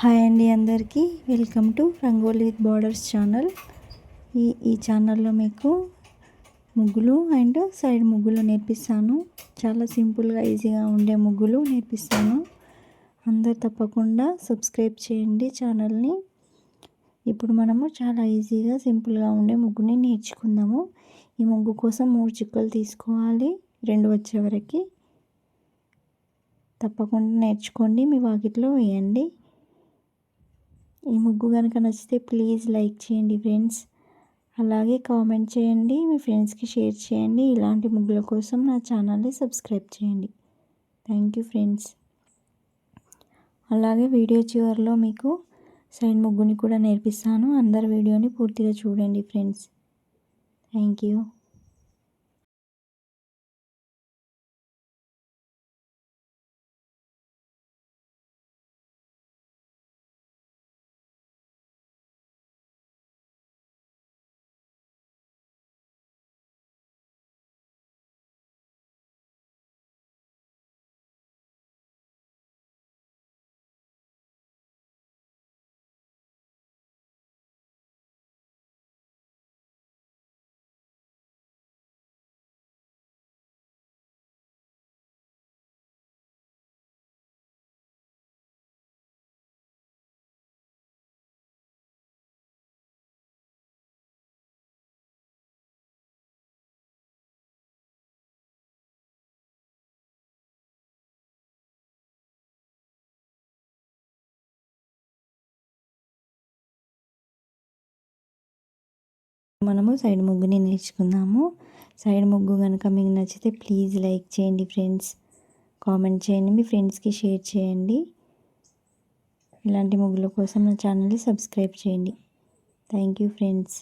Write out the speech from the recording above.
Hi అండి అందరికీ. Welcome to rangoli with borders channel. ఈ ఈ ఛానల్లో మీకు ముగ్గులు అండ్ సైడ్ ముగ్గులు నేర్పిస్తాను. చాలా సింపుల్గా ఈజీగా ఉండే ముగ్గులు నేర్పిస్తాను. అందరు తప్పకుండా సబ్స్క్రైబ్ చేయండి ఛానల్ని. ఇప్పుడు మనము చాలా ఈజీగా సింపుల్గా ఉండే ముగ్గుని నేర్చుకుందాము. ఈ ముగ్గు కోసం మూడు చిక్కలు తీసుకోవాలి. రెండు వచ్చే వరకు తప్పకుండా నేర్చుకోండి. మీ వాకిట్లో వేయండి. ఈ ముగ్గు కనుక నచ్చితే ప్లీజ్ లైక్ చేయండి ఫ్రెండ్స్ అలాగే కామెంట్ చేయండి మీ ఫ్రెండ్స్కి షేర్ చేయండి. ఇలాంటి ముగ్గుల కోసం నా ఛానల్ని సబ్స్క్రైబ్ చేయండి. థ్యాంక్ యూ ఫ్రెండ్స్ అలాగే వీడియో చివరిలో మీకు సైడ్ ముగ్గుని కూడా నేర్పిస్తాను. అందరు వీడియోని పూర్తిగా చూడండి ఫ్రెండ్స్ థ్యాంక్ యూ మనము సైడ్ ముగ్గుని నేర్చుకుందాము. సైడ్ ముగ్గు కనుక మీకు నచ్చితే ప్లీజ్ లైక్ చేయండి ఫ్రెండ్స్. కామెంట్ చేయండి మీ ఫ్రెండ్స్కి షేర్ చేయండి. ఇలాంటి ముగ్గుల కోసం నా ఛానల్ని సబ్స్క్రైబ్ చేయండి. Thank you friends.